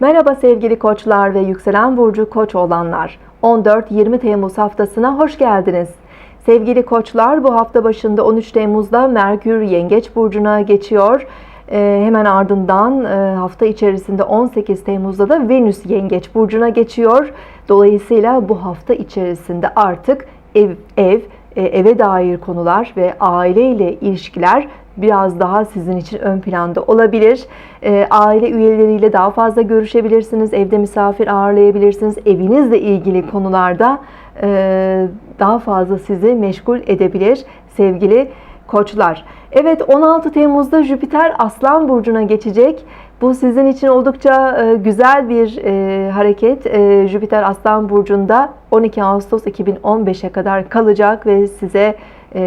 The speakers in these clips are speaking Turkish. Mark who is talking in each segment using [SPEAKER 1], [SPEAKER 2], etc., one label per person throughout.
[SPEAKER 1] Merhaba sevgili koçlar ve yükselen burcu koç olanlar. 14-20 Temmuz haftasına hoş geldiniz. Sevgili koçlar bu hafta başında 13 Temmuz'da Merkür Yengeç burcuna geçiyor. Ee, hemen ardından e, hafta içerisinde 18 Temmuz'da da Venüs Yengeç burcuna geçiyor. Dolayısıyla bu hafta içerisinde artık ev ev e, eve dair konular ve aile ile ilişkiler biraz daha sizin için ön planda olabilir. E, aile üyeleriyle daha fazla görüşebilirsiniz, evde misafir ağırlayabilirsiniz, evinizle ilgili konularda e, daha fazla sizi meşgul edebilir sevgili koçlar. Evet 16 Temmuz'da Jüpiter Aslan Burcu'na geçecek. Bu sizin için oldukça e, güzel bir e, hareket. Jüpiter Aslan Burcu'nda 12 Ağustos 2015'e kadar kalacak ve size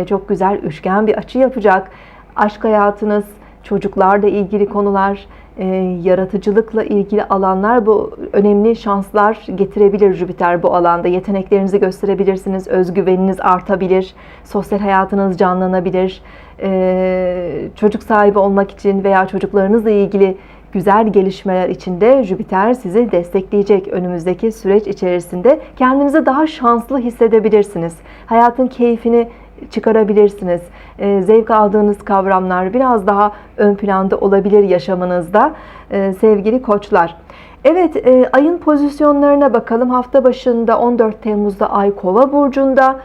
[SPEAKER 1] çok güzel üçgen bir açı yapacak. Aşk hayatınız, çocuklarla ilgili konular, e, yaratıcılıkla ilgili alanlar bu önemli şanslar getirebilir Jüpiter bu alanda. Yeteneklerinizi gösterebilirsiniz, özgüveniniz artabilir, sosyal hayatınız canlanabilir. E, çocuk sahibi olmak için veya çocuklarınızla ilgili güzel gelişmeler içinde Jüpiter sizi destekleyecek önümüzdeki süreç içerisinde. Kendinizi daha şanslı hissedebilirsiniz. Hayatın keyfini çıkarabilirsiniz. E, zevk aldığınız kavramlar biraz daha ön planda olabilir yaşamınızda e, sevgili koçlar. Evet e, ayın pozisyonlarına bakalım. Hafta başında 14 Temmuz'da ay kova burcunda.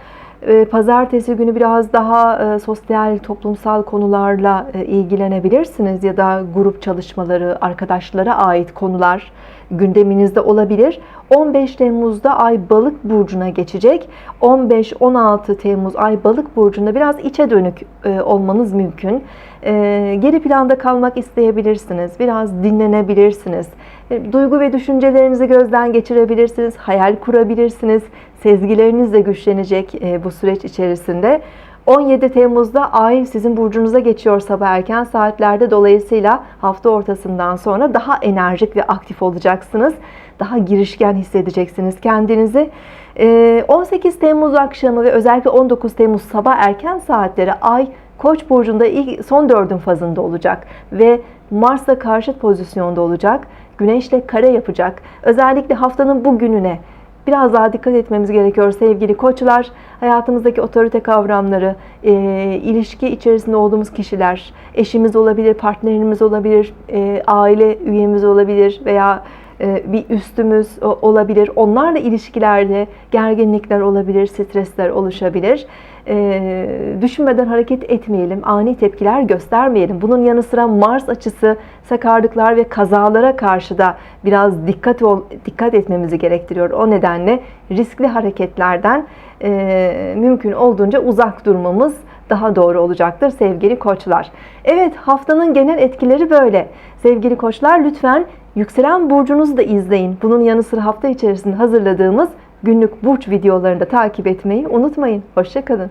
[SPEAKER 1] E, pazartesi günü biraz daha e, sosyal, toplumsal konularla e, ilgilenebilirsiniz ya da grup çalışmaları, arkadaşlara ait konular gündeminizde olabilir. 15 Temmuz'da Ay Balık burcuna geçecek. 15-16 Temmuz Ay Balık burcunda biraz içe dönük olmanız mümkün. Geri planda kalmak isteyebilirsiniz. Biraz dinlenebilirsiniz. Duygu ve düşüncelerinizi gözden geçirebilirsiniz. Hayal kurabilirsiniz. Sezgileriniz de güçlenecek bu süreç içerisinde. 17 Temmuz'da Ay sizin burcunuza geçiyor sabah erken saatlerde. Dolayısıyla hafta ortasından sonra daha enerjik ve aktif olacaksınız. Daha girişken hissedeceksiniz kendinizi. 18 Temmuz akşamı ve özellikle 19 Temmuz sabah erken saatleri Ay Koç burcunda ilk son dördün fazında olacak ve Mars'la karşıt pozisyonda olacak. Güneşle kare yapacak. Özellikle haftanın bu gününe biraz daha dikkat etmemiz gerekiyor sevgili koçlar. Hayatımızdaki otorite kavramları, e, ilişki içerisinde olduğumuz kişiler, eşimiz olabilir, partnerimiz olabilir, e, aile üyemiz olabilir veya bir üstümüz olabilir. Onlarla ilişkilerde gerginlikler olabilir, stresler oluşabilir. E, düşünmeden hareket etmeyelim, ani tepkiler göstermeyelim. Bunun yanı sıra Mars açısı sakarlıklar ve kazalara karşı da biraz dikkat ol, dikkat etmemizi gerektiriyor. O nedenle riskli hareketlerden e, mümkün olduğunca uzak durmamız daha doğru olacaktır sevgili koçlar. Evet haftanın genel etkileri böyle. Sevgili koçlar lütfen yükselen burcunuzu da izleyin. Bunun yanı sıra hafta içerisinde hazırladığımız günlük burç videolarını da takip etmeyi unutmayın. Hoşçakalın.